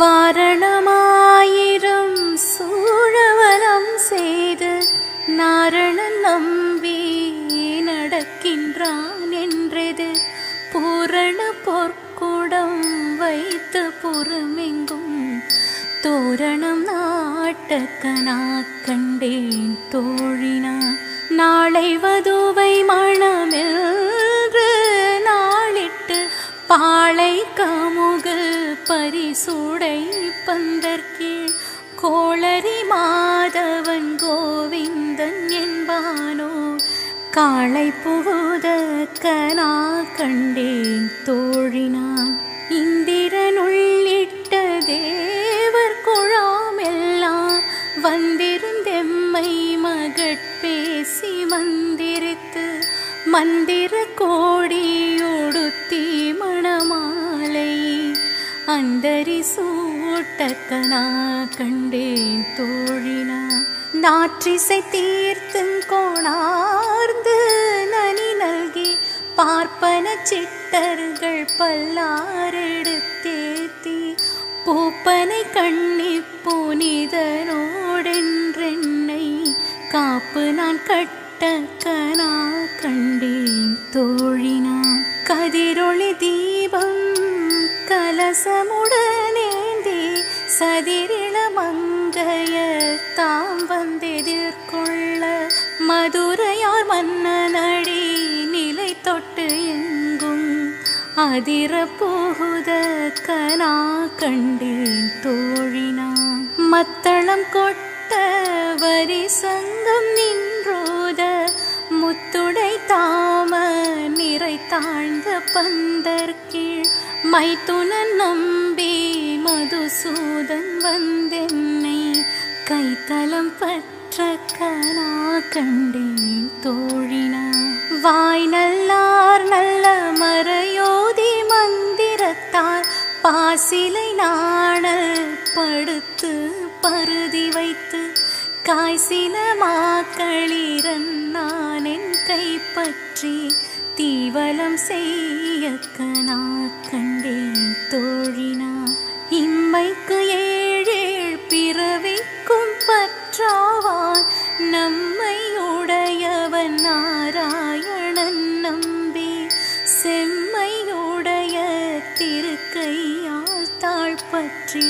வாரணமாயிரம் சூழவலம் செய்து நாரணன் நம்பி நடக்கின்றான் என்றது. பூரண பொற்குடம் வைத்து பொறுமெங்கும் தோரணம் நாட்டக்கனா கண்டேன் தோழினா. நாளை வதுவை மணமென்று நாளிட்டு பாளை சூடை பந்தற்கீழ் கோளரி மாதவன் கோவிந்தன் என்பானோ. காளை புகுத கனா கண்டேன் தோழினான். இந்திரன் உள்ளிட்ட தேவர் குழாமெல்லாம் வந்திருந்தெம்மை மகட்பேசி மந்திரித்து மந்திர கோடியுடுத்தி மணமாலை அந்தரி சூட்டக்கனா கண்டேன் தோழினா. நாற்றிசை தீர்த்தும் கோணார்ந்து நனி நல்கி பார்ப்பன சிட்டர்கள் பல்லாரெடுத்தேத்தி. பூப்பனை கண்ணி புனிதனோடென்றென்னை காப்பு நான் கட்டக்கனா கண்டேன் தோழினான் அதிரப்போகுத கனா கண்டேன் தோழினா. மத்தளம் கொட்ட வரி சங்கம் நின்றோத. முத்துடை தாம நிறை தாழ்ந்த பந்தற்கீழ். மைத்துனன் நம்பி மதுசூதன் வந்தென்னை. கைத்தலம் பற்ற கனா கண்டேன் தோழினா. வாய்நல் பாசிலை நாணல் படுத்து பருதி வைத்து காய்சில மாக்களிரன் நான் என் கைப்பற்றி தீவலம் செய்ய கனா பற்றி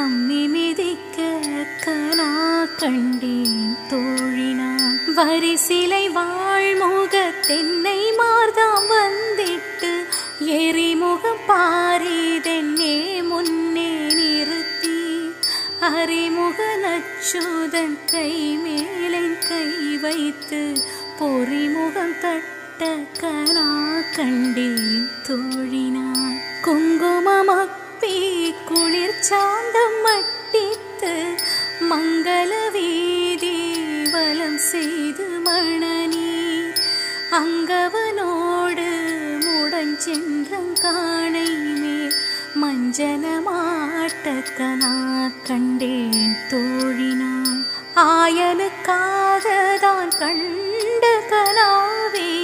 அம்மி மிதிக்க கனா கண்டேன். தோழினான் வரிசிலை வாழ்முக தென்னை மார்தாம் வந்திட்டு எரிமுகம் பாரிதென்னே முன்னே நிறுத்தி அறிமுக நச்சுதன் கை மேலின் கை வைத்து பொறிமுகம் தட்ட கனா கண்டேன். தோழினான் குங்குமமாக குங்குமமப்பி குளிர் சாந்தம் மட்டித்து மங்கள வீதி வலம் செய்து மணநீர் அங்கவனோடு முடஞ்சென்றங்கானை மேல் மஞ்சனமாட்டக்கனா கண்டேன் தோழினான். ஆயனுக்காக தான் கண்ட கனாவினை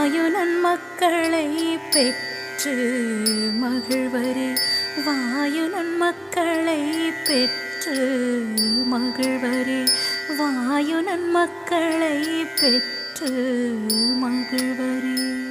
வாயுனன் மக்களை பெற்று மகிழ்வரே. வாயுனன் மக்களை பெற்று மகிழ்வரே. வாயுனன் மக்களை பெற்று மகிழ்வரே.